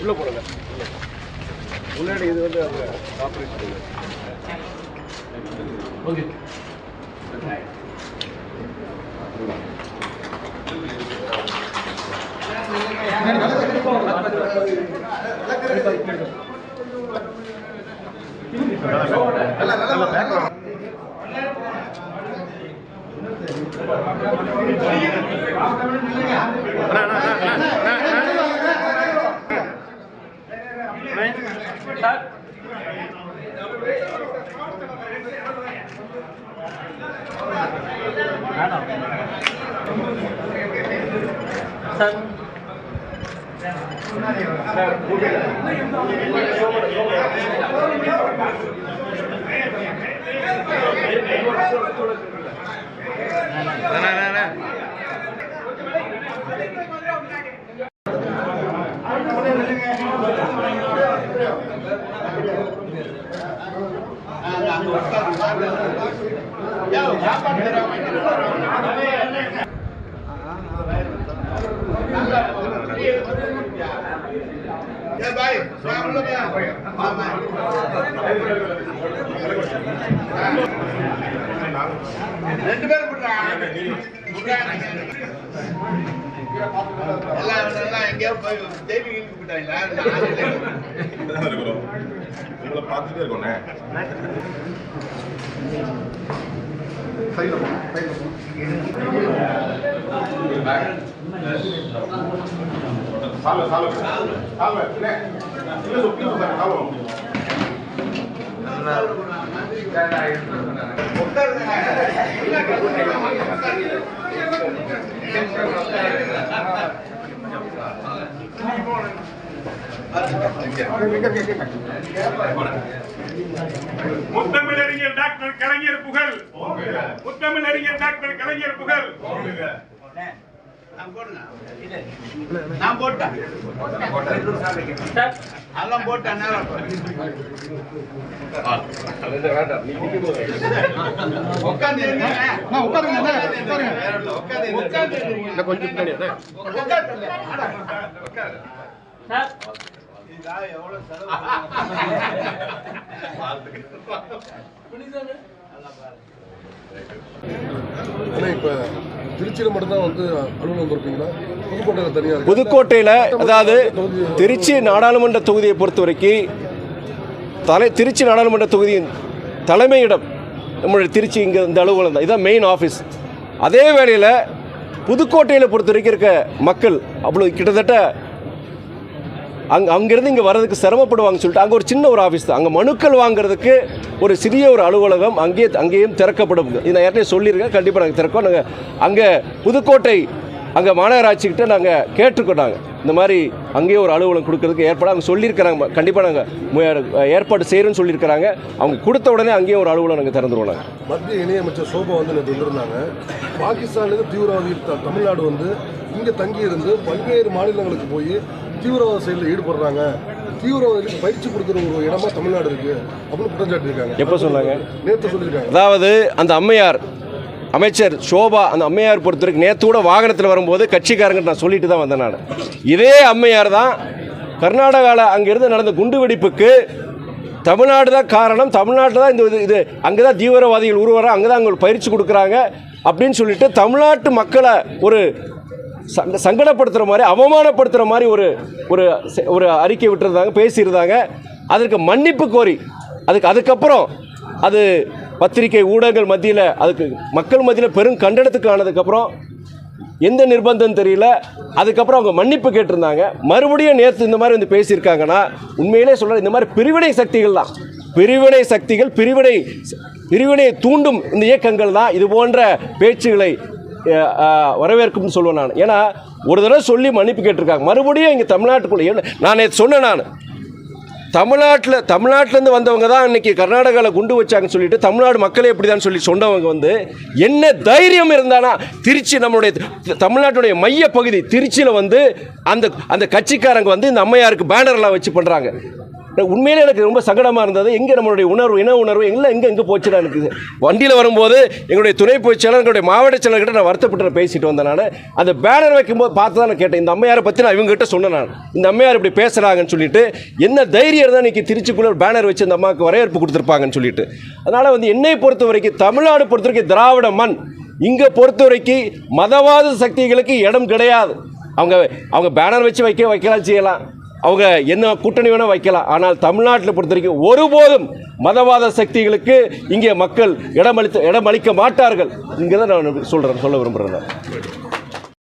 உள்ளே போடுங்க முன்னாடி இது வந்து அவங்க ஆப்ரேஷன் ஓகே நல்லா நல்லா பேக்ரவுண்ட் விடுறா. எல்லாம் எல்லாம் ரெண்டு போய் தேவி இழுத்து பார்த்துட்டே இருக்கோண்ணே சால்வ சால்வ சால்வ இல்ல இல்ல சுத்தி சார் சால்வ முத்தமிழறிஞர் டாக்டர் கலைஞர் புகழ். முத்தமிழறிஞர் டாக்டர் கலைஞர் புகழ். நான் போட்டேன். அதெல்லாம் போட்டேன் உட்காந்து உட்காந்து அண்ணா. ஆனால் இப்போ திருச்சியில் மட்டும்தான் வந்து அலுவலகம் திறப்பீங்களா? புதுக்கோட்டையில் தனியாக புதுக்கோட்டையில் அதாவது திருச்சி நாடாளுமன்ற தொகுதியை பொறுத்த வரைக்கும் தலை திருச்சி நாடாளுமன்ற தொகுதியின் தலைமையிடம் நம்மளுடைய திருச்சி இங்கே இந்த அலுவலகம் தான். இதான் மெயின் ஆஃபீஸ் அதே வேளையில் புதுக்கோட்டையில் பொறுத்த வரைக்கும் இருக்க மக்கள் அவ்வளோ கிட்டத்தட்ட அங்கே அங்கேருந்து இங்கே வர்றதுக்கு சிரமப்படுவாங்கன்னு சொல்லிட்டு அங்கே ஒரு சின்ன ஒரு ஆஃபீஸ் தான். அங்கே மனுக்கள் வாங்குறதுக்கு ஒரு சிறிய ஒரு அலுவலகம் அங்கேயே அங்கேயும் திறக்கப்படும். இது நான் ஏற்கனவே சொல்லியிருக்கேன். கண்டிப்பாக நாங்கள் திறக்கோம். நாங்கள் அங்கே புதுக்கோட்டை அங்கே மாநகராட்சிக்கிட்ட நாங்கள் கேட்டுருக்கோம் நாங்கள் இந்த மாதிரி அங்கேயே ஒரு அலுவலகம் கொடுக்கறதுக்கு ஏற்பாடு. அவங்க சொல்லியிருக்கிறாங்க. கண்டிப்பாக நாங்கள் ஏற்பாடு செய்கிறோன்னு சொல்லியிருக்கிறாங்க. அவங்க கொடுத்த உடனே அங்கேயே ஒரு அலுவலகம் நாங்கள் திறந்துருவோம் நாங்கள் மத்திய இணையமைச்சர் சோபா வந்து நேற்று வந்திருந்தாங்க பாகிஸ்தான்லேருந்து தீவிரவாதி தமிழ்நாடு வந்து இங்கே தங்கியிருந்து பல்வேறு மாநிலங்களுக்கு போய் தீவிரவாத செயலில் ஈடுபடுறாங்க. தீவிரவாதிகளுக்கு பயிற்சி கொடுக்குற ஒரு இடமா தமிழ்நாடு இருக்கு. அப்படின்னு குற்றம் சாட்டியிருக்காங்க எப்போ சொன்னாங்க? நேற்று சொல்லியிருக்காங்க. அதாவது அந்த அம்மையார் அமைச்சர் சோபா அந்த அம்மையார் பொறுத்த வரைக்கும் நேற்று கூட வாகனத்தில் வரும்போது கட்சிக்காரங்க நான் சொல்லிட்டு தான் வந்தேன் நான். இதே அம்மையார் தான் கர்நாடகாவில் அங்கிருந்து நடந்த குண்டு வெடிப்புக்கு தமிழ்நாடு தான் காரணம். தமிழ்நாட்டில் தான் இந்த இது இது அங்கே தான் தீவிரவாதிகள் உருவர அங்கே தான் அவங்க பயிற்சி கொடுக்குறாங்க அப்படின்னு சொல்லிட்டு தமிழ்நாட்டு மக்களை ஒரு சங்க சங்கடப்படுத்துகிற மாதிரி அவமானப்படுத்துகிற மாதிரி ஒரு ஒரு ஒரு அறிக்கை விட்டுருந்தாங்க பேசியிருந்தாங்க. அதற்கு மன்னிப்பு கோரி அதுக்கு அதுக்கப்புறம் அது பத்திரிகை ஊடகங்கள் மத்தியில் அதுக்கு மக்கள் மத்தியில் பெரும் கண்டனத்துக்கு ஆனதுக்கப்புறம் எந்த நிர்பந்தம் தெரியல. அதுக்கப்புறம் அவங்க மன்னிப்பு கேட்டிருந்தாங்க. மறுபடியும் நேற்று இந்த மாதிரி வந்து பேசியிருக்காங்கன்னா உண்மையிலே சொல்கிறேன் இந்த மாதிரி பிரிவினை சக்திகள் தான். பிரிவினை சக்திகள் பிரிவினை பிரிவினையை தூண்டும் இந்த இயக்கங்கள் தான். இது போன்ற பேச்சுகளை வரவேற்கும்னு சொல்லுவேன் நான். ஏன்னா ஒரு தடவை சொல்லி மன்னிப்பு கேட்டிருக்காங்க. மறுபடியும் இங்கே தமிழ்நாட்டுக்குள்ளே நான் நேற்று சொன்னேன் நான். தமிழ்நாட்டில் தமிழ்நாட்டிலேருந்து வந்தவங்க தான் இன்னைக்கு கர்நாடகாவில் குண்டு வச்சாங்கன்னு சொல்லிட்டு தமிழ்நாடு மக்களே எப்படி தான் சொல்லி சொன்னவங்க வந்து என்ன தைரியம் இருந்தானா திருச்சி நம்மளுடைய தமிழ்நாட்டுடைய மைய பகுதி திருச்சியில் வந்து அந்த அந்த கட்சிக்காரங்க வந்து இந்த அம்மையாருக்கு பேனர்லாம் வச்சு பண்ணுறாங்க உண்மையிலே எனக்கு ரொம்ப சங்கடமாக இருந்தது. எங்கே நம்மளுடைய உணர்வு இன உணர்வு எல்லாம் எங்கே எங்கே போச்சுடா எனக்கு வண்டியில் வரும்போது எங்களுடைய துணை பொதுச் எங்களுடைய மாவட்ட செயலர்கிட்ட நான் வருத்தப்பட்டு பேசிட்டு வந்தனால அந்த பேனர் வைக்கும்போது பார்த்து தான் நான் கேட்டேன். இந்த அம்மையாரை பற்றி நான் இவங்ககிட்ட சொன்னேன் நான். இந்த அம்மையார் இப்படி பேசுகிறாங்கன்னு சொல்லிட்டு என்ன தைரியம் தான் இன்றைக்கி திருச்சிக்குள்ளே ஒரு பேனர் வச்சு இந்த அம்மாவுக்கு வரவேற்பு கொடுத்துருப்பாங்கன்னு சொல்லிட்டு. அதனால் வந்து என்னை பொறுத்த வரைக்கும் தமிழ்நாடு பொறுத்த வரைக்கும் திராவிட மண். இங்கே பொறுத்த வரைக்கும் மதவாத சக்திகளுக்கு இடம் கிடையாது. அவங்க அவங்க பேனர் வச்சு வைக்க வைக்கலாம் செய்யலாம். அவங்க என்ன கூட்டணி வேணால் வைக்கலாம். ஆனால் தமிழ்நாட்டில் பொறுத்த வரைக்கும் ஒருபோதும் மதவாத சக்திகளுக்கு இங்கே மக்கள் இடமளித்து இடமளிக்க மாட்டார்கள். இங்கே தான் நான் சொல்கிறேன் சொல்ல விரும்புகிறேன்